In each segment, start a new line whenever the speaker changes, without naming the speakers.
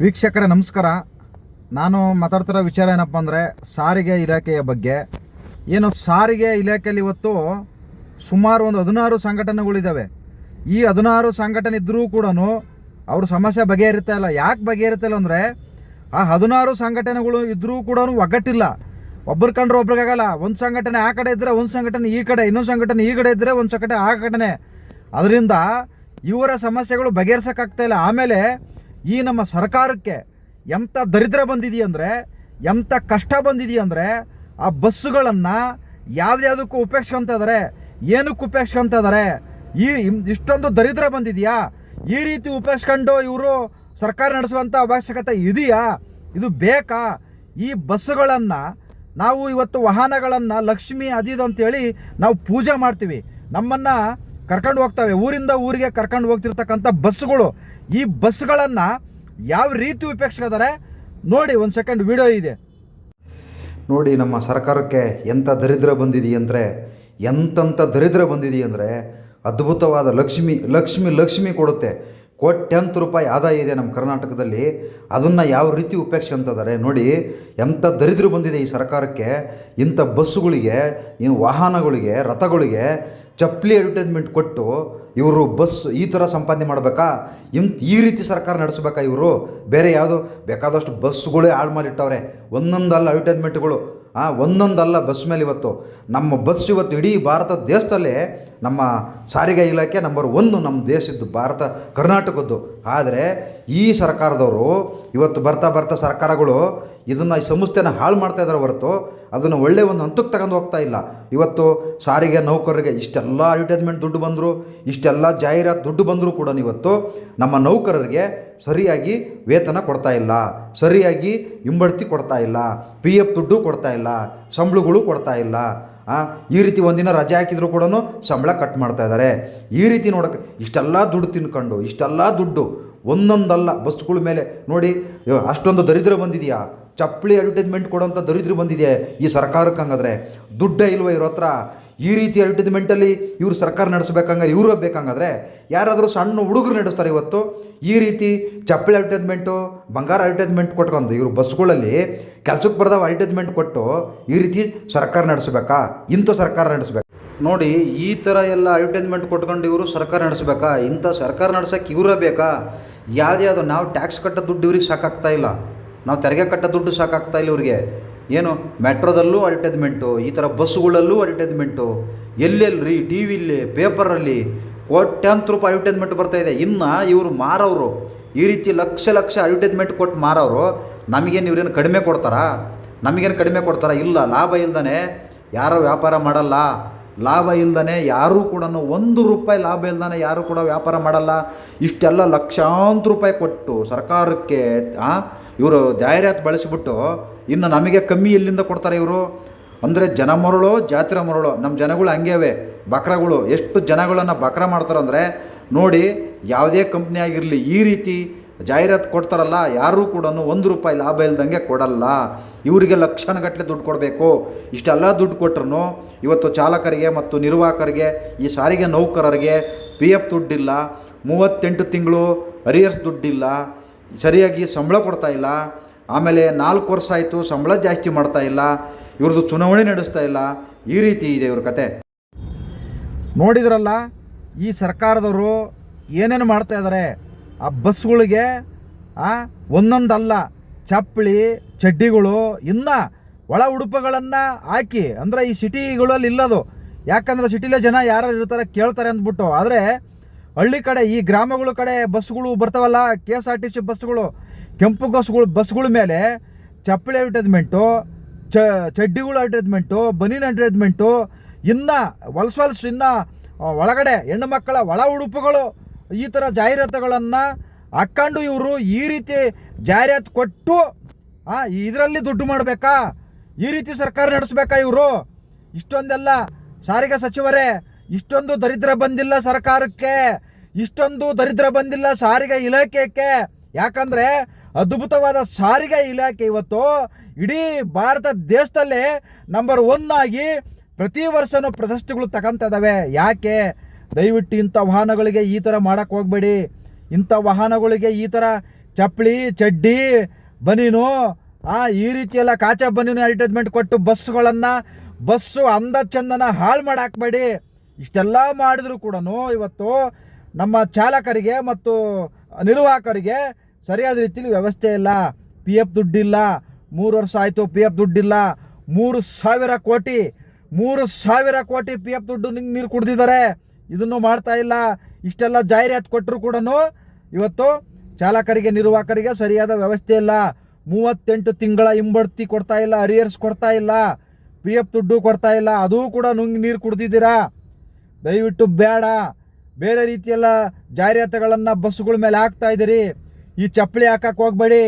ವೀಕ್ಷಕರ, ನಮಸ್ಕಾರ. ನಾನು ಮಾತಾಡ್ತಿರೋ ವಿಚಾರ ಏನಪ್ಪ ಅಂದರೆ, ಸಾರಿಗೆ ಇಲಾಖೆಯ ಬಗ್ಗೆ. ಏನು, ಸಾರಿಗೆ ಇಲಾಖೆಯಲ್ಲಿ ಇವತ್ತು ಸುಮಾರು ಒಂದು ಹದಿನಾರು ಸಂಘಟನೆಗಳಿದ್ದಾವೆ ಈ ಹದಿನಾರು ಸಂಘಟನೆ ಇದ್ದರೂ ಕೂಡ ಅವ್ರ ಸಮಸ್ಯೆ ಬಗೆಹರಿತಾ ಇಲ್ಲ. ಯಾಕೆ ಬಗೆಹರಿತಾ ಇಲ್ಲ ಅಂದರೆ, ಆ ಹದಿನಾರು ಸಂಘಟನೆಗಳು ಇದ್ದರೂ ಕೂಡ ಒಗ್ಗಟ್ಟಿಲ್ಲ. ಒಬ್ಬರು ಕಂಡ್ರೆ ಒಬ್ರಿಗಾಗಲ್ಲ ಒಂದು ಸಂಘಟನೆ ಆ ಕಡೆ ಇದ್ದರೆ ಒಂದು ಸಂಘಟನೆ ಈ ಕಡೆ, ಇನ್ನೊಂದು ಸಂಘಟನೆ ಈ ಕಡೆ ಇದ್ದರೆ ಒಂದು ಸಂಘಟನೆ ಆ ಕಡೆ ಅದರಿಂದ ಇವರ ಸಮಸ್ಯೆಗಳು ಬಗೆಹರಿಸೋಕ್ಕಾಗ್ತಾ ಇಲ್ಲ. ಆಮೇಲೆ ಈ ನಮ್ಮ ಸರ್ಕಾರಕ್ಕೆ ಎಂಥ ದರಿದ್ರ ಬಂದಿದೆಯಂದರೆ ಎಂಥ ಕಷ್ಟ ಬಂದಿದೆಯಂದರೆ ಆ ಬಸ್ಸುಗಳನ್ನು ಯಾವ್ದ್ಯಾವುದಕ್ಕೂ ಉಪೇಕ್ಷಿಸ್ಕೊಂತ ಇದ್ದಾರೆ ಏನಕ್ಕೆ ಉಪೇಕ್ಷಿಸ್ಕೊಂತ ಇದ್ದಾರೆ ಈ ಇಷ್ಟೊಂದು ದರಿದ್ರ ಬಂದಿದೆಯಾ, ಈ ರೀತಿ ಉಪಯೋಗಿಸ್ಕೊಂಡು ಇವರು ಸರ್ಕಾರ ನಡೆಸುವಂಥ ಅವಶ್ಯಕತೆ ಇದೆಯಾ, ಇದು ಬೇಕಾ, ಈ ಬಸ್ಸುಗಳನ್ನು ನಾವು ಇವತ್ತು ವಾಹನಗಳನ್ನು ಲಕ್ಷ್ಮಿ ಅದಿದು ಅಂತೇಳಿ ನಾವು ಪೂಜೆ ಮಾಡ್ತೀವಿ. ನಮ್ಮನ್ನು ಕರ್ಕೊಂಡು ಹೋಗ್ತವೆ, ಊರಿಂದ ಊರಿಗೆ ಕರ್ಕೊಂಡು ಹೋಗ್ತಿರ್ತಕ್ಕಂಥ ಬಸ್ಸುಗಳು ಈ ಬಸ್ಗಳನ್ನು ಯಾವ ರೀತಿ ಉಪೇಕ್ಷಿಸಿದ್ದಾರೆ ನೋಡಿ ಒಂದು ಸೆಕೆಂಡ್ ವಿಡಿಯೋ ಇದೆ. ನೋಡಿ ನಮ್ಮ ಸರ್ಕಾರಕ್ಕೆ ಎಂಥ ದರಿದ್ರ ಬಂದಿದೆಯಂದರೆ ಎಂತೆಂಥ ದರಿದ್ರ ಬಂದಿದೆಯಂದರೆ ಅದ್ಭುತವಾದ ಲಕ್ಷ್ಮಿ ಲಕ್ಷ್ಮಿ ಲಕ್ಷ್ಮಿ ಕೊಡುತ್ತೆ. ಕೋಟ್ಯಂತ ರೂಪಾಯಿ ಆದಾಯ ಇದೆ ನಮ್ಮ ಕರ್ನಾಟಕದಲ್ಲಿ, ಅದನ್ನು ಯಾವ ರೀತಿ ಉಪೇಕ್ಷಿಸ್ಕೊಂತಿದ್ದಾರೆ ನೋಡಿ, ಎಂಥ ದರಿದ್ರ ಬಂದಿದೆ ಈ ಸರ್ಕಾರಕ್ಕೆ, ಇಂಥ ಬಸ್ಸುಗಳಿಗೆ ಇನ್ನು ವಾಹನಗಳಿಗೆ, ರಥಗಳಿಗೆ ಚಪ್ಪಲಿ ಅಡ್ವರ್ಟೈಸ್ಮೆಂಟ್ ಕೊಟ್ಟು ಇವರು ಬಸ್ ಈ ಥರ ಸಂಪಾದನೆ ಮಾಡಬೇಕಾ? ಇಂಥ ಈ ರೀತಿ ಸರ್ಕಾರ ನಡೆಸಬೇಕಾ ಇವರು? ಬೇರೆ ಯಾವುದು? ಬೇಕಾದಷ್ಟು ಬಸ್ಸುಗಳೇ ಹಾಳು ಮಾಡಿಟ್ಟವ್ರೆ. ಒಂದೊಂದಲ್ಲ ಅಡ್ವರ್ಟೈಸ್ಮೆಂಟ್ಗಳು ಆ, ಒಂದೊಂದಲ್ಲ ಬಸ್ ಮೇಲೆ ಇವತ್ತು. ನಮ್ಮ ಬಸ್ ಇವತ್ತು ಇಡೀ ಭಾರತ ದೇಶದಲ್ಲೇ ನಮ್ಮ ಸಾರಿಗೆ ಇಲಾಖೆ ನಂಬರ್ ಒಂದು ನಮ್ಮ ದೇಶದ್ದು ಭಾರತ, ಕರ್ನಾಟಕದ್ದು. ಆದರೆ ಈ ಸರ್ಕಾರದವರು ಇವತ್ತು ಬರ್ತಾ ಬರ್ತಾ ಸರ್ಕಾರಗಳು ಇದನ್ನು ಈ ಸಂಸ್ಥೆನ ಹಾಳು ಮಾಡ್ತಾ ಇದ್ದಾರೆ ಹೊರತು ಅದನ್ನು ಒಳ್ಳೆ ಒಂದು ಹಂತಕ್ಕೆ ತಗೊಂಡು ಹೋಗ್ತಾ ಇಲ್ಲ. ಇವತ್ತು ಸಾರಿಗೆ ನೌಕರರಿಗೆ ಇಷ್ಟೆಲ್ಲ ಅಡ್ವರ್ಟೈಸ್ಮೆಂಟ್ ದುಡ್ಡು ಬಂದರೂ, ಇಷ್ಟೆಲ್ಲ ಜಾಹೀರಾತು ದುಡ್ಡು ಬಂದರೂ ಕೂಡ ಇವತ್ತು ನಮ್ಮ ನೌಕರರಿಗೆ ಸರಿಯಾಗಿ ವೇತನ ಕೊಡ್ತಾ ಇಲ್ಲ, ಸರಿಯಾಗಿ ಹಿಂಬಡ್ತಿ ಕೊಡ್ತಾ ಇಲ್ಲ ಪಿ ಎಫ್ ದುಡ್ಡು ಕೊಡ್ತಾ ಇಲ್ಲ, ಸಂಬಳಗಳು ಕೊಡ್ತಾ ಇಲ್ಲ. ಈ ರೀತಿ ಒಂದಿನ ರಜೆ ಹಾಕಿದರೂ ಕೂಡ ಸಂಬಳ ಕಟ್ ಮಾಡ್ತಾ ಇದ್ದಾರೆ ಈ ರೀತಿ ನೋಡೋಕೆ ಇಷ್ಟೆಲ್ಲ ದುಡ್ಡು ತಿನ್ಕೊಂಡು, ಇಷ್ಟೆಲ್ಲ ದುಡ್ಡು ಒಂದೊಂದಲ್ಲ ಬಸ್ಗಳ ಮೇಲೆ ನೋಡಿ ಅಷ್ಟೊಂದು ದರಿದ್ರ ಬಂದಿದೆಯಾ? ಚಪ್ಪಲಿ ಅಡ್ವರ್ಟೈಸ್ಮೆಂಟ್ ಕೊಡೋಂಥ ದರಿದ್ರ ಬಂದಿದೆ ಈ ಸರ್ಕಾರಕ್ಕೆ ಹಂಗಾದ್ರೆ? ದುಡ್ಡೇ ಇಲ್ವ ಇವ್ರ ಹತ್ರ? ಈ ರೀತಿ ಅಡ್ವರ್ಟೈಸ್ಮೆಂಟಲ್ಲಿ ಇವ್ರು ಸರ್ಕಾರ ನಡೆಸ್ಬೇಕಂಗಾರೆ ಇವರು ಬೇಕಂಗಾದ್ರೆ? ಯಾರಾದರೂ ಸಣ್ಣ ಹುಡುಗರು ನಡೆಸ್ತಾರೆ ಇವತ್ತು. ಈ ರೀತಿ ಚಪ್ಪಲಿ ಅಡ್ವರ್ಟೈಸ್ಮೆಂಟು ಬಂಗಾರ ಅಡ್ವರ್ಟೈಸ್ಮೆಂಟ್ ಕೊಟ್ಕೊಂಡು ಇವರು ಬಸ್ಗಳಲ್ಲಿ ಕೆಲಸಕ್ಕೆ ಬರ್ದವ ಅಡ್ವರ್ಟೈಸ್ಮೆಂಟ್ ಕೊಟ್ಟು ಈ ರೀತಿ ಸರ್ಕಾರ ನಡೆಸ್ಬೇಕಾ? ಇಂಥ ಸರ್ಕಾರ ನಡೆಸ್ಬೇಕು? ನೋಡಿ, ಈ ಥರ ಎಲ್ಲ ಅಡ್ವರ್ಟೈಸ್ಮೆಂಟ್ ಕೊಟ್ಕೊಂಡು ಇವರು ಸರ್ಕಾರ ನಡೆಸ್ಬೇಕಾ? ಇಂಥ ಸರ್ಕಾರ ನಡ್ಸೋಕ್ಕೆ ಇವರೇ ಬೇಕಾ? ಯಾವ್ದ್ಯಾವುದು ನಾವು ಟ್ಯಾಕ್ಸ್ ಕಟ್ಟೋ ದುಡ್ಡು ಇವ್ರಿಗೆ ಸಾಕಾಗ್ತಾ ಇಲ್ಲ. ನಾವು ತೆರಿಗೆ ಕಟ್ಟೋ ದುಡ್ಡು ಸಾಕಾಗ್ತಾ ಇಲ್ಲ ಇವ್ರಿಗೆ. ಏನು? ಮೆಟ್ರೋದಲ್ಲೂ ಅಡ್ವರ್ಟೈಸ್ಮೆಂಟು ಈ ಥರ ಬಸ್ಸುಗಳಲ್ಲೂ ಅಡ್ವರ್ಟೈಸ್ಮೆಂಟು ರೀ ಟಿ ವಿಲಿ, ಪೇಪರಲ್ಲಿ ಕೋಟ್ಯಾಂತರ ರೂಪಾಯಿ ಅಡ್ವರ್ಟೈಸ್ಮೆಂಟ್ ಬರ್ತಾ ಇದೆ. ಇನ್ನು ಇವರು ಮಾರೋರು ಈ ರೀತಿ ಲಕ್ಷ ಲಕ್ಷ ಅಡ್ವರ್ಟೈಸ್ಮೆಂಟ್ ಕೊಟ್ಟು ಮಾರೋರು ನಮಗೇನು ಇವ್ರೇನು ಕಡಿಮೆ ಕೊಡ್ತಾರಾ? ನಮಗೇನು ಕಡಿಮೆ ಕೊಡ್ತಾರಾ? ಇಲ್ಲ, ಲಾಭ ಇಲ್ದೇ ಯಾರೋ ವ್ಯಾಪಾರ ಮಾಡಲ್ಲ. ಲಾಭ ಇಲ್ಲದೇ ಯಾರೂ ಕೂಡ ಒಂದು ರೂಪಾಯಿ ಲಾಭ ಇಲ್ಲದೇ ಯಾರೂ ಕೂಡ ವ್ಯಾಪಾರ ಮಾಡಲ್ಲ. ಇಷ್ಟೆಲ್ಲ ಲಕ್ಷಾಂತರ ರೂಪಾಯಿ ಕೊಟ್ಟು ಸರ್ಕಾರಕ್ಕೆ ಇವರು ಜಾಹೀರಾತು ಬಳಸಿಬಿಟ್ಟು ಇನ್ನು ನಮಗೆ ಕಮ್ಮಿ ಎಲ್ಲಿಂದ ಕೊಡ್ತಾರೆ ಇವರು? ಅಂದರೆ ಜನ ಮರಳು, ಜಾತ್ರೆ ಮರಳು ನಮ್ಮ ಜನಗಳು ಹಂಗೇವೆ ಬಕ್ರಗಳು, ಎಷ್ಟು ಜನಗಳನ್ನು ಬಕ್ರ ಮಾಡ್ತಾರಂದರೆ ನೋಡಿ, ಯಾವುದೇ ಕಂಪ್ನಿ ಆಗಿರಲಿ, ಈ ರೀತಿ ಜಾಹೀರಾತು ಕೊಡ್ತಾರಲ್ಲ, ಯಾರೂ ಕೂಡ ಒಂದು ರೂಪಾಯಿ ಲಾಭ ಇಲ್ದಂಗೆ ಕೊಡಲ್ಲ. ಇವರಿಗೆ ಲಕ್ಷಣಗಟ್ಟಲೆ ದುಡ್ಡು ಕೊಡಬೇಕು. ಇಷ್ಟೆಲ್ಲ ದುಡ್ಡು ಕೊಟ್ರು ಇವತ್ತು ಚಾಲಕರಿಗೆ ಮತ್ತು ನಿರ್ವಾಹಕರಿಗೆ, ಈ ಸಾರಿಗೆ ನೌಕರರಿಗೆ ಪಿ ಎಫ್ ದುಡ್ಡಿಲ್ಲ, ಮೂವತ್ತೆಂಟು ತಿಂಗಳು ಅರಿಯರ್ಸ್ ದುಡ್ಡಿಲ್ಲ, ಸರಿಯಾಗಿ ಸಂಬಳ ಕೊಡ್ತಾ ಇಲ್ಲ, ಆಮೇಲೆ ನಾಲ್ಕು ವರ್ಷ ಆಯಿತು ಸಂಬಳ ಜಾಸ್ತಿ ಮಾಡ್ತಾ ಇಲ್ಲ, ಇವ್ರದ್ದು ಚುನಾವಣೆ ನಡೆಸ್ತಾ ಇಲ್ಲ, ಈ ರೀತಿ ಇದೆ ಇವ್ರ ಕತೆ. ನೋಡಿದ್ರಲ್ಲ, ಈ ಸರ್ಕಾರದವರು ಏನೇನು ಮಾಡ್ತಾ ಇದ್ದಾರೆ ಆ ಬಸ್ಗಳಿಗೆ ಒಂದೊಂದಲ್ಲ ಚಪ್ಪಳಿ ಚಡ್ಡಿಗಳು, ಇನ್ನ ಒಳ ಉಡುಪುಗಳನ್ನು ಹಾಕಿ, ಅಂದರೆ ಈ ಸಿಟಿಗಳಲ್ಲಿ ಇಲ್ಲದು. ಯಾಕಂದ್ರೆ ಸಿಟಿಲೇ ಜನ ಯಾರು ಇರ್ತಾರೆ ಕೇಳ್ತಾರೆ ಅಂದ್ಬಿಟ್ಟು. ಆದರೆ ಹಳ್ಳಿ ಕಡೆ, ಈ ಗ್ರಾಮಗಳ ಕಡೆ ಬಸ್ಗಳು ಬರ್ತಾವಲ್ಲ K S R T C ಬಸ್ಗಳು ಕೆಂಪು ಬಸ್ಗಳು ಬಸ್ಗಳ ಮೇಲೆ ಚಪ್ಪಳಿ ಅಡ್ವರ್ಟೈಸ್ಮೆಂಟು ಚ, ಚಡ್ಡಿಗಳು ಅಡ್ವರ್ಟೈಸ್ಮೆಂಟು ಬನೀನ್ ಅಡ್ವರ್ಟೈಸ್ಮೆಂಟು ಇನ್ನು ಹೊಲ್ಸ್ ಹೊಲ್ಸ್ ಇನ್ನು ಒಳಗಡೆ ಹೆಣ್ಣು ಮಕ್ಕಳ ಒಳ ಉಡುಪುಗಳು ಈ ಥರ ಜಾಹೀರಾತುಗಳನ್ನು ಹಾಕ್ಕೊಂಡು ಇವರು ಈ ರೀತಿ ಜಾಹೀರಾತು ಕೊಟ್ಟು ಇದರಲ್ಲಿ ದುಡ್ಡು ಮಾಡಬೇಕಾ? ಈ ರೀತಿ ಸರ್ಕಾರ ನಡೆಸ್ಬೇಕಾ ಇವರು? ಇಷ್ಟೊಂದೆಲ್ಲ, ಸಾರಿಗೆ ಸಚಿವರೇ, ಇಷ್ಟೊಂದು ದರಿದ್ರ ಬಂದಿಲ್ಲ ಸರ್ಕಾರಕ್ಕೆ, ಇಷ್ಟೊಂದು ದರಿದ್ರ ಬಂದಿಲ್ಲ ಸಾರಿಗೆ ಇಲಾಖೆಗೆ. ಯಾಕಂದರೆ ಅದ್ಭುತವಾದ ಸಾರಿಗೆ ಇಲಾಖೆ ಇವತ್ತು ಇಡೀ ಭಾರತ ದೇಶದಲ್ಲೇ ನಂಬರ್ ಒನ್ ಆಗಿ ಪ್ರತಿ ವರ್ಷನೂ ಪ್ರಶಸ್ತಿಗಳು ತಗೊಂತ ಇದ್ದಾವೆ ಯಾಕೆ? ದಯವಿಟ್ಟು ಇಂಥ ವಾಹನಗಳಿಗೆ ಈ ಥರ ಮಾಡೋಕ್ಕೆ ಹೋಗಬೇಡಿ. ಇಂಥ ವಾಹನಗಳಿಗೆ ಈ ಥರ ಚಪ್ಪಲಿ, ಚಡ್ಡಿ, ಬನೀನು, ಆ, ಈ ರೀತಿಯೆಲ್ಲ ಕಾಚೆ ಬನೀನು ಅಡ್ವರ್ಟೈಸ್ಮೆಂಟ್ ಕೊಟ್ಟು ಬಸ್ಸುಗಳನ್ನು ಬಸ್ಸು ಅಂದ ಚಂದನ ಹಾಳು ಮಾಡಾಕ್ಬೇಡಿ. ಇಷ್ಟೆಲ್ಲ ಮಾಡಿದ್ರು ಕೂಡ ಇವತ್ತು ನಮ್ಮ ಚಾಲಕರಿಗೆ ಮತ್ತು ನಿರ್ವಾಹಕರಿಗೆ ಸರಿಯಾದ ರೀತಿಯಲ್ಲಿ ವ್ಯವಸ್ಥೆ ಇಲ್ಲ. ಪಿ ಎಫ್ ದುಡ್ಡಿಲ್ಲ. ಮೂರು ವರ್ಷ ಆಯಿತು ಪಿ ಎಫ್ ದುಡ್ಡಿಲ್ಲ. ಮೂರು ಸಾವಿರ ಕೋಟಿ, ಮೂರು ಸಾವಿರ ಕೋಟಿ ಪಿ ಎಫ್ ದುಡ್ಡು ನೀರು ಕುಡ್ದಿದ್ದಾರೆ. ಇದನ್ನು ಮಾಡ್ತಾ ಇಲ್ಲ. ಇಷ್ಟೆಲ್ಲ ಜಾಹೀರಾತು ಕೊಟ್ಟರು ಕೂಡ ಇವತ್ತು ಚಾಲಕರಿಗೆ, ನಿರ್ವಾಹಕರಿಗೆ ಸರಿಯಾದ ವ್ಯವಸ್ಥೆ ಇಲ್ಲ. ಮೂವತ್ತೆಂಟು ತಿಂಗಳ ಹಿಂಬಡ್ತಿ ಕೊಡ್ತಾ ಇಲ್ಲ, ಅರಿಯರ್ಸ್ ಕೊಡ್ತಾ ಇಲ್ಲ, ಪಿ ಎಫ್ ದುಡ್ಡು ಕೊಡ್ತಾ ಇಲ್ಲ, ಅದೂ ಕೂಡ ನುಂಗಿ ನೀರು ಕುಡ್ದಿದ್ದೀರಾ? ದಯವಿಟ್ಟು ಬೇಡ. ಬೇರೆ ರೀತಿಯೆಲ್ಲ ಜಾಹೀರಾತುಗಳನ್ನು ಬಸ್ಸುಗಳ ಮೇಲೆ ಹಾಕ್ತಾ ಇದ್ದೀರಿ. ಈ ಚಪ್ಪಲಿ ಹಾಕಕ್ಕೆ ಹೋಗ್ಬೇಡಿ,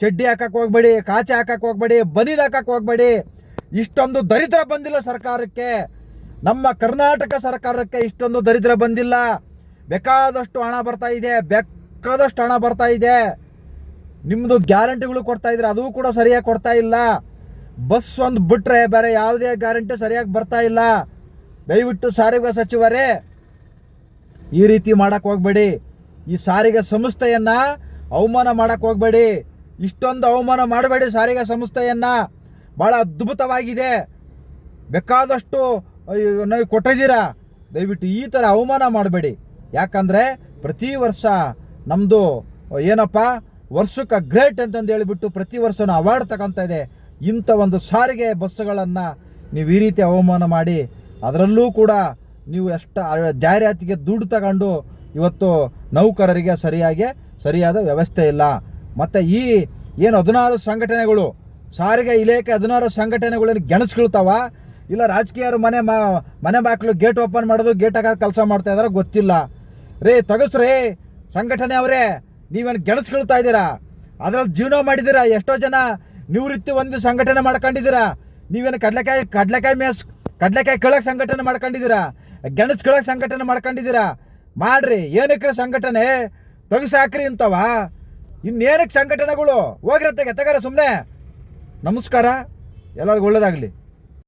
ಚಡ್ಡಿ ಹಾಕಕ್ಕೆ ಹೋಗ್ಬೇಡಿ, ಕಾಚೆ ಹಾಕಕ್ಕೆ ಹೋಗ್ಬೇಡಿ, ಬನೀನ್ ಹಾಕಕ್ಕೆ ಹೋಗ್ಬೇಡಿ. ಇಷ್ಟೊಂದು ದರಿದ್ರ ಬಂದಿಲ್ಲ ಸರ್ಕಾರಕ್ಕೆ. ನಮ್ಮ ಕರ್ನಾಟಕ ಸರ್ಕಾರಕ್ಕೆ ಇಷ್ಟೊಂದು ದರಿದ್ರ ಬಂದಿಲ್ಲ. ಬೇಕಾದಷ್ಟು ಹಣ ಬರ್ತಾ ಇದೆ, ಬೇಕಾದಷ್ಟು ಹಣ ಬರ್ತಾ ಇದೆ. ನಿಮ್ಮದು ಗ್ಯಾರಂಟಿಗಳು ಕೊಡ್ತಾ ಇದ್ರೆ ಅದು ಕೂಡ ಸರಿಯಾಗಿ ಕೊಡ್ತಾ ಇಲ್ಲ. ಬಸ್ ಒಂದು ಬಿಟ್ಟರೆ ಬೇರೆ ಯಾವುದೇ ಗ್ಯಾರಂಟಿ ಸರಿಯಾಗಿ ಬರ್ತಾ ಇಲ್ಲ. ದಯವಿಟ್ಟು ಸಾರಿಗೆ ಸಚಿವರೇ, ಈ ರೀತಿ ಮಾಡಕ್ಕೆ ಹೋಗಬೇಡಿ. ಈ ಸಾರಿಗೆ ಸಂಸ್ಥೆಯನ್ನು ಅವಮಾನ ಮಾಡಕ್ಕೆ ಹೋಗಬೇಡಿ. ಇಷ್ಟೊಂದು ಅವಮಾನ ಮಾಡಬೇಡಿ ಸಾರಿಗೆ ಸಂಸ್ಥೆಯನ್ನು. ಭಾಳ ಅದ್ಭುತವಾಗಿದೆ. ಬೇಕಾದಷ್ಟು ಅಯ್ಯೋ, ನೀವು ಕೊಟ್ಟಿದ್ದೀರಾ ದಯವಿಟ್ಟು ಈ ಥರ ಅವಮಾನ ಮಾಡಬೇಡಿ. ಯಾಕಂದರೆ ಪ್ರತಿ ವರ್ಷ ನಮ್ಮದು ಏನಪ್ಪ? ವರ್ಷಕ್ಕೆ ಗ್ರೇಟ್ ಅಂತಂದು ಹೇಳಿಬಿಟ್ಟು ಪ್ರತಿ ವರ್ಷನೂ ಅವಾರ್ಡ್ ತಗೊತಾ ಇದೆ. ಇಂಥ ಒಂದು ಸಾರಿಗೆ ಬಸ್ಸುಗಳನ್ನು ನೀವು ಈ ರೀತಿ ಅವಮಾನ ಮಾಡಿ ಅದರಲ್ಲೂ ಕೂಡ ನೀವು ಎಷ್ಟು ಜಾಹೀರಾತಿಗೆ ದುಡ್ಡು ತಗೊಂಡು ಇವತ್ತು ನೌಕರರಿಗೆ ಸರಿಯಾಗಿ ಸರಿಯಾದ ವ್ಯವಸ್ಥೆ ಇಲ್ಲ. ಮತ್ತು ಈ ಏನು ಹದಿನಾರು ಸಂಘಟನೆಗಳು ಸಾರಿಗೆ ಇಲಾಖೆ ಹದಿನಾರು ಸಂಘಟನೆಗಳನ್ನು ಗೆಣಸ್ಕೊಳ್ತಾವ? ಇಲ್ಲ ರಾಜಕೀಯರು ಮನೆ ಮನೆ ಬಾಗಿಲು ಗೇಟ್ ಓಪನ್ ಮಾಡೋದು, ಗೇಟ್ ಹಾಕೋದು ಕೆಲಸ ಮಾಡ್ತಾ ಇದಾರೆ ಗೊತ್ತಿಲ್ಲ. ರೇ, ತಗಸ್ರಿ, ಸಂಘಟನೆ ಅವರೇ, ನೀವೇನು ಗೆಣಸ್ಕೊಳ್ತಾ ಇದ್ದೀರಾ? ಅದ್ರಲ್ಲಿ ಜೀವನ ಮಾಡಿದ್ದೀರಾ? ಎಷ್ಟೋ ಜನ ನಿವೃತ್ತಿ ಒಂದು ಸಂಘಟನೆ ಮಾಡ್ಕೊಂಡಿದ್ದೀರಾ? ನೀವೇನು ಕಡ್ಲೆಕಾಯಿ ಕಡ್ಲೆಕಾಯಿ ಮೇಸ್, ಕಡ್ಲೆಕಾಯಿ ಕೀಳಕ್ಕೆ ಸಂಘಟನೆ ಮಾಡ್ಕೊಂಡಿದ್ದೀರಾ? ಗೆಣಸ್ ಸಂಘಟನೆ ಮಾಡ್ಕೊಂಡಿದ್ದೀರಾ? ಮಾಡ್ರಿ ಏನಕ್ಕೆ ಸಂಘಟನೆ? ತೆಗಿಸಿ ಹಾಕ್ರಿ ಇಂಥವ. ಇನ್ನೇನಕ್ಕೆ ಸಂಘಟನೆಗಳು? ಹೋಗಿರತ್ತೆ ತೆಗರ ಸುಮ್ಮನೆ ನಮಸ್ಕಾರ. ಎಲ್ಲರಿಗೂ ಒಳ್ಳೇದಾಗಲಿ.